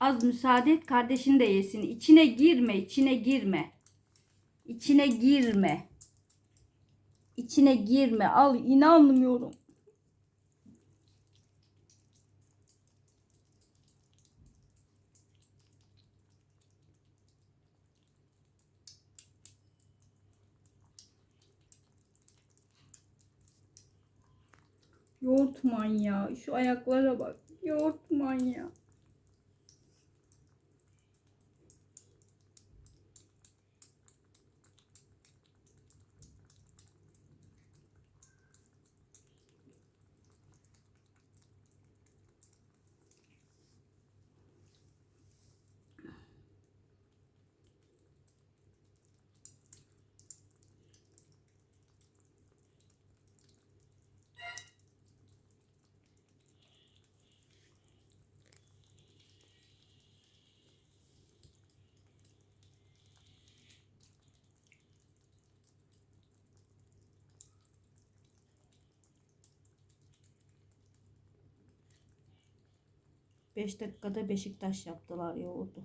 Az müsaade et kardeşin de yesin. İçine girme, içine girme. İçine girme. İçine girme. Al inanmıyorum. Yoğurt manyağı. Şu ayaklara bak. Yoğurt manyağı. Beş dakikada Beşiktaş yaptılar yoğurdu.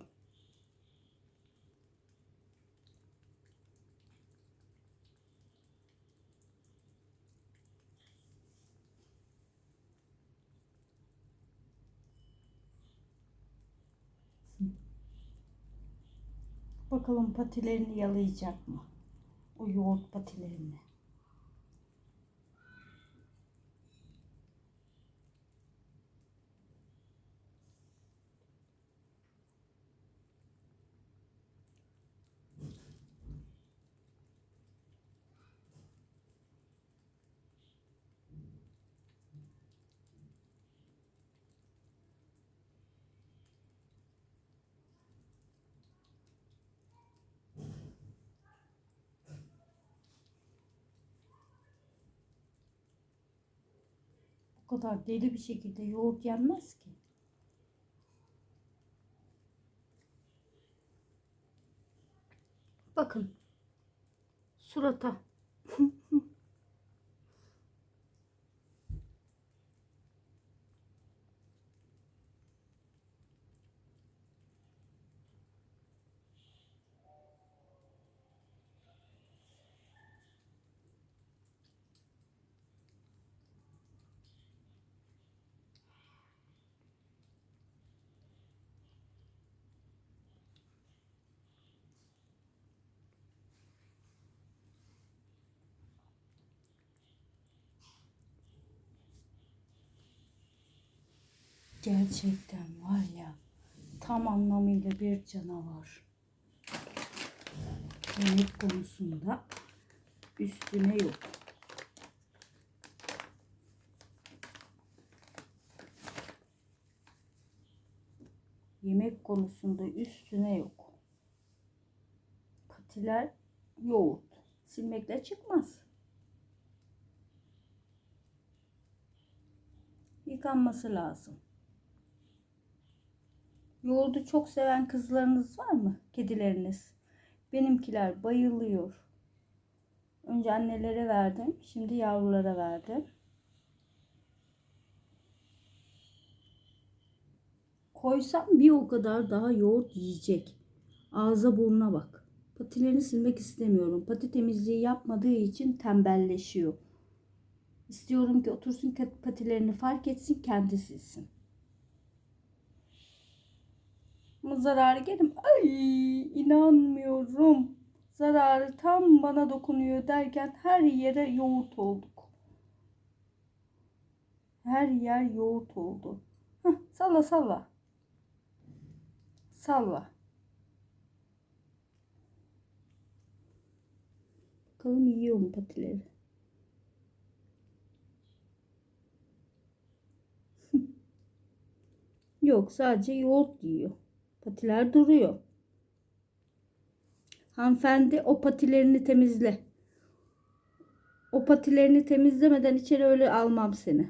Bakalım patilerini yalayacak mı? O yoğurt patilerini. Kadar deli bir şekilde yoğurt yenmez ki. Bakın. Surata. Gerçekten var ya tam anlamıyla bir canavar. Yemek konusunda üstüne yok. Yemek konusunda üstüne yok. Patiler yoğurt. Silmekle çıkmaz. Yıkanması lazım. Yoğurdu çok seven kızlarınız var mı? Kedileriniz. Benimkiler bayılıyor. Önce annelere verdim. Şimdi yavrulara verdim. Koysam bir o kadar daha yoğurt yiyecek. Ağza burnuna bak. Patilerini silmek istemiyorum. Pati temizliği yapmadığı için tembelleşiyor. İstiyorum ki otursun patilerini fark etsin kendi silsin. Zararı gelim. Ay inanmıyorum. Zararı tam bana dokunuyor derken her yere yoğurt olduk. Her yer yoğurt oldu. Heh, salla salla. Salla. Bakalım yiyor mu patileri? Yok sadece yoğurt yiyor. Patiler duruyor. Hanımefendi o patilerini temizle. O patilerini temizlemeden içeri öyle almam seni.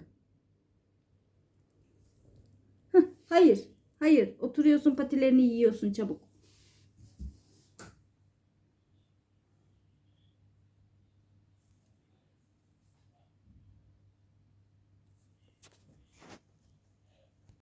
Hayır. Hayır. Oturuyorsun patilerini yiyorsun çabuk.